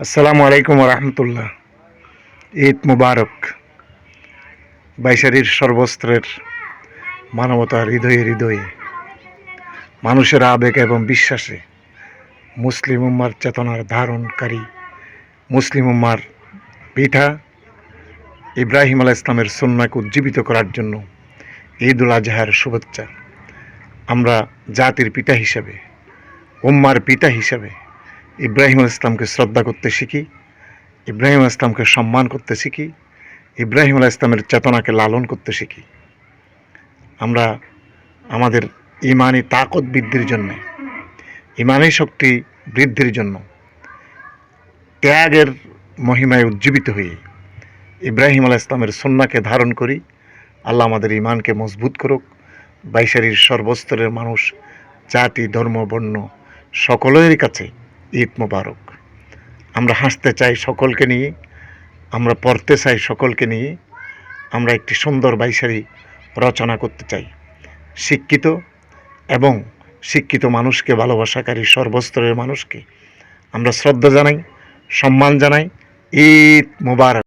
আসসালামু আলাইকুম রহমতুল্লাহ ঈদ মুবারক। বাইশারির সর্বস্ত্রের মানবতার হৃদয়ে হৃদয়ে মানুষের আবেগ এবং বিশ্বাসে মুসলিম উম্মার চেতনার ধারণকারী মুসলিম উম্মার পিঠা ইব্রাহিম আলাহ ইসলামের সন্ন্যাকে উজ্জীবিত করার জন্য ঈদ উল আজহার শুভেচ্ছা। আমরা জাতির পিতা হিসাবে, উম্মার পিতা হিসাবে ইব্রাহিম ইসলামকে শ্রদ্ধা করতে শিখি, ইব্রাহিম ইসলামকে সম্মান করতে শিখি, ইব্রাহিম আল ইসলামের চেতনাকে লালন করতে শিখি। আমরা আমাদের ইমানি তাকত বৃদ্ধির জন্য, ইমানি শক্তি বৃদ্ধির জন্য ত্যাগের মহিমায় উজ্জীবিত হয়ে ইব্রাহিম আল ইসলামের সন্নাকে ধারণ করি। আল্লাহ আমাদের ইমানকে মজবুত করুক। বাইশারির সর্বস্তরের মানুষ, জাতি, ধর্ম, বর্ণ সকলেরই কাছে ঈদ মোবারক। আমরা হাসতে চাই সকলকে নিয়ে, আমরা পড়তে চাই সকলকে নিয়ে, আমরা একটি সুন্দর বাইশারি রচনা করতে চাই। শিক্ষিত এবং শিক্ষিত মানুষকে ভালোবাসাকারী সর্বস্তরের মানুষকে আমরা শ্রদ্ধা জানাই, সম্মান জানাই। ঈদ মোবারক।